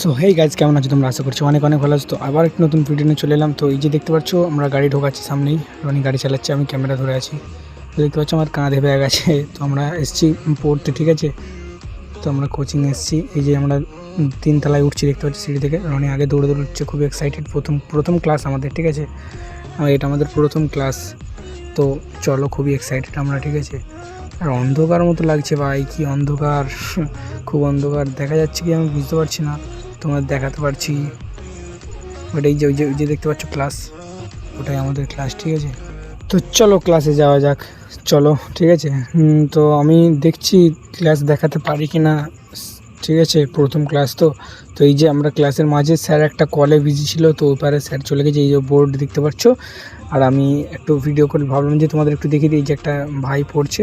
So hey guys কেমন আছো তোমরা? আশা করছ অনেক অনেক ভালো আছো। তো আবার একটা নতুন ভিডিও নিয়ে চলে এলাম। তো এই যে দেখতে পাচ্ছ, আমরা গাড়ি ঢোকাচ্ছি সামনেই। রনি গাড়ি চালাচ্ছে, আমি ক্যামেরা ধরে আছি। তো দেখতে পাচ্ছ, আমার কাঁধে ব্যাগ আছে। তো আমরা এসছি পড়তে, ঠিক আছে? তো আমরা কোচিং এসছি। এই যে আমরা তিন তিনতলায় উঠছি, দেখতে পাচ্ছি সিঁড়ি থেকে। রনি আগে দৌড়ে দৌড়ে উঠছে খুবই এক্সাইটেড প্রথম প্রথম ক্লাস আমাদের, ঠিক আছে? এটা আমাদের প্রথম ক্লাস তো চলো, খুবই এক্সাইটেড আমরা, ঠিক আছে? আর অন্ধকার মতো লাগছে ভাই, কি অন্ধকার। খুব অন্ধকার। দেখা যাচ্ছে কি আমি বুঝতে পারছি না। তোমার দেখাতে পারছি। ওটাই যে যে যে দেখতে পাচ্ছ ক্লাস ওটাই আমাদের ক্লাস ঠিক আছে? তো চলো ক্লাসে যাওয়া যাক, চলো, ঠিক আছে? তো আমি দেখছি ক্লাস দেখাতে পারি কি না ঠিক আছে? প্রথম ক্লাস তো তো এই যে আমরা ক্লাসের মাঝে স্যার একটা কলে বিজি ছিল, তো ওপারে স্যার চলে গেছে, এই যে বোর্ড দেখতে পাচ্ছ। আর আমি একটু ভিডিও করে ভাবলাম যে তোমাদের একটু দেখিয়ে দিই যে একটা ভাই পড়ছে।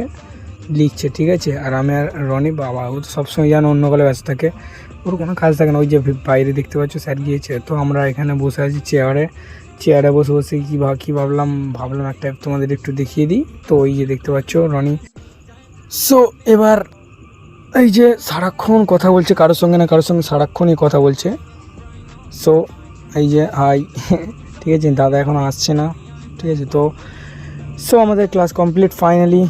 লিখছে, ঠিক আছে? আর আমি আর রনি বাবা, ও তো সবসময় যেন অন্য কলে ব্যস্ত থাকে। ওর কোনো কাজ থাকে না, ওই যে বাইরে দেখতে পাচ্ছ স্যার গিয়েছে। তো আমরা এখানে বসে আছি চেয়ারে চেয়ারে বসে বসে কী ভাব কী ভাবলাম ভাবলাম একটা তোমাদের একটু দেখিয়ে দিই। তো ওই যে দেখতে পাচ্ছ, রনি। সো এবার এই যে সারাক্ষণ কথা বলছে, কারোর সঙ্গে না কারোর সঙ্গে সারাক্ষণই কথা বলছে। সো এই যে হাই ঠিক আছে, দাদা এখন আসছে না, ঠিক আছে? তো সো আমাদের ক্লাস কমপ্লিট ফাইনালি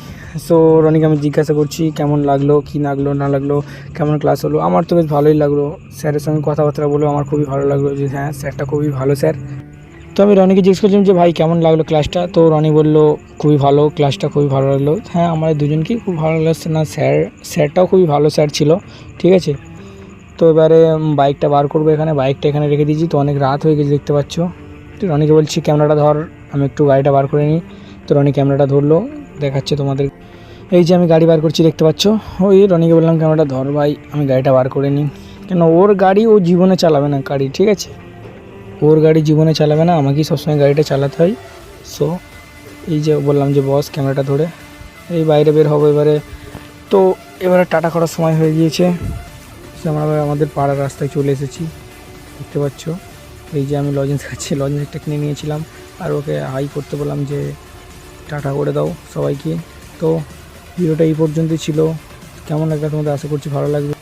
সো রনিকে আমি জিজ্ঞাসা করছি, কেমন লাগল, কি লাগল, না লাগল, কেমন ক্লাস হলো? আমার তো বেশ ভালোই লাগল। স্যারের সঙ্গে কথাবার্তা বলেও আমার খুবই ভালো লাগল যে হ্যাঁ স্যারটা খুবই ভালো স্যার। তো আমি রনিকে জিজ্ঞেস করছিলাম যে, ভাই, কেমন লাগল ক্লাসটা তো রনি বলল, খুবই ভালো ক্লাসটা খুবই ভালো লাগল। হ্যাঁ আমাদের দুজনকেই খুব ভালো লাগছে না, স্যার, স্যারটাও খুবই ভালো স্যার ছিল, ঠিক আছে? তো এবারে বাইকটা বার করব এখানে বাইকটা এখানে রেখে দিয়েছি, তো অনেক রাত হয়ে গেছে দেখতে পাচ্ছ। তো রনিকে বলছি, ক্যামেরাটা ধর, আমি একটু গাড়িটা বার করে নিই। তো রনি ক্যামেরাটা ধরলো দেখাচ্ছে তোমাদের। এই যে আমি গাড়ি বার করছি, দেখতে পাচ্ছ? ওই রনিকে বললাম, ক্যামেরাটা ধর ভাই, আমি গাড়িটা বার করে নিই। কেন, ওর গাড়ি ও জীবনে চালাবে না গাড়ি, ঠিক আছে? ওর গাড়ি জীবনে চালাবে না, আমাকেই সবসময় গাড়িটা চালাতে হয়। সো এই যে বললাম যে, বস, ক্যামেরাটা ধরে। এই বাইরে বের হব এবারে। তো, এবারে টাটা করার সময় হয়ে গিয়েছে। সে আমরা আমাদের পাড়ার রাস্তায় চলে এসেছি। দেখতে পাচ্ছ? এই যে আমি লজেন্স খাচ্ছি লজেন্স একটা কিনে নিয়েছিলাম। আর ওকে হাই করতে বললাম যে টাটা করে দাও সবাইকে। তো ভিডিওটা এই পর্যন্তই ছিল। কেমন লাগবে তোমাদের? আশা করছি ভালো লাগবে।